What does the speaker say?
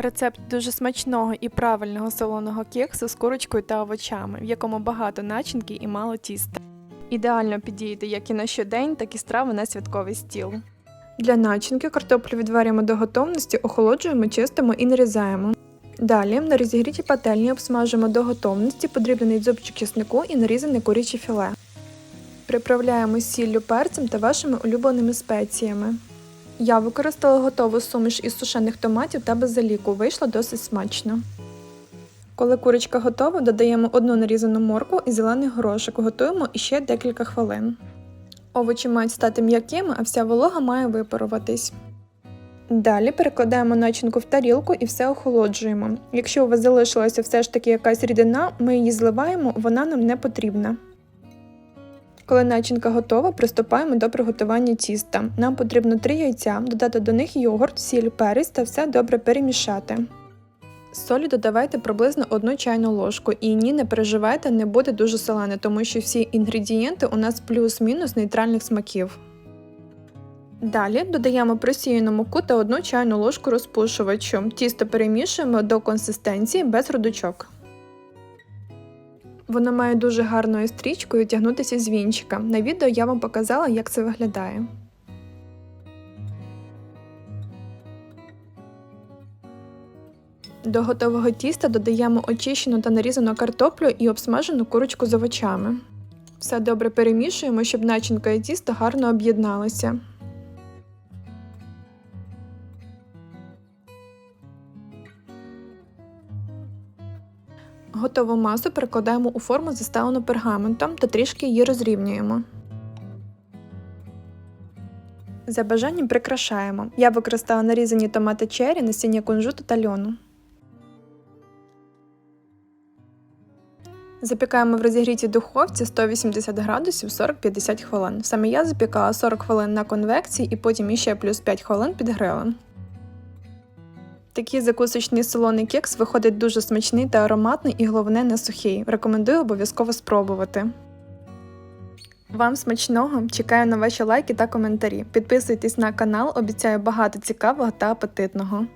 Рецепт дуже смачного і правильного солоного кексу з курочкою та овочами, в якому багато начинки і мало тіста. Ідеально підійде як і на щодень, так і страви на святковий стіл. Для начинки картоплю відварюємо до готовності, охолоджуємо, чистимо і нарізаємо. Далі на розігрітій пательні обсмажимо до готовності подрібнений зубчик чеснику і нарізане куряче філе. Приправляємо сіллю перцем та вашими улюбленими спеціями. Я використала готову суміш із сушених томатів та базиліку, вийшло досить смачно. Коли курочка готова, додаємо одну нарізану моркву і зелений горошок, готуємо іще декілька хвилин. Овочі мають стати м'якими, а вся волога має випаруватись. Далі перекладаємо начинку в тарілку і все охолоджуємо. Якщо у вас залишилася все ж таки якась рідина, ми її зливаємо, вона нам не потрібна. Коли начинка готова, приступаємо до приготування тіста. Нам потрібно 3 яйця, додати до них йогурт, сіль, перець та все добре перемішати. Солі додавайте приблизно 1 чайну ложку і ні, не переживайте, не буде дуже солене, тому що всі інгредієнти у нас плюс-мінус нейтральних смаків. Далі додаємо просіяну муку та 1 чайну ложку розпушувачу. Тісто перемішуємо до консистенції без грудочок. Воно має дуже гарною стрічкою тягнутися з вінчика. На відео я вам показала, як це виглядає. До готового тіста додаємо очищену та нарізану картоплю і обсмажену курочку з овочами. Все добре перемішуємо, щоб начинка і тісто гарно об'єдналися. Готову масу перекладаємо у форму, заставлену пергаментом та трішки її розрівнюємо. За бажанням прикрашаємо. Я використала нарізані томати чері, насіння кунжуту та льону. Запікаємо в розігрітій духовці 180 градусів 40-50 хвилин. Саме я запікала 40 хвилин на конвекції і потім іще плюс 5 хвилин під грилем. Такий закусочний солоний кекс виходить дуже смачний та ароматний і головне не сухий. Рекомендую обов'язково спробувати. Вам смачного! Чекаю на ваші лайки та коментарі. Підписуйтесь на канал, обіцяю багато цікавого та апетитного.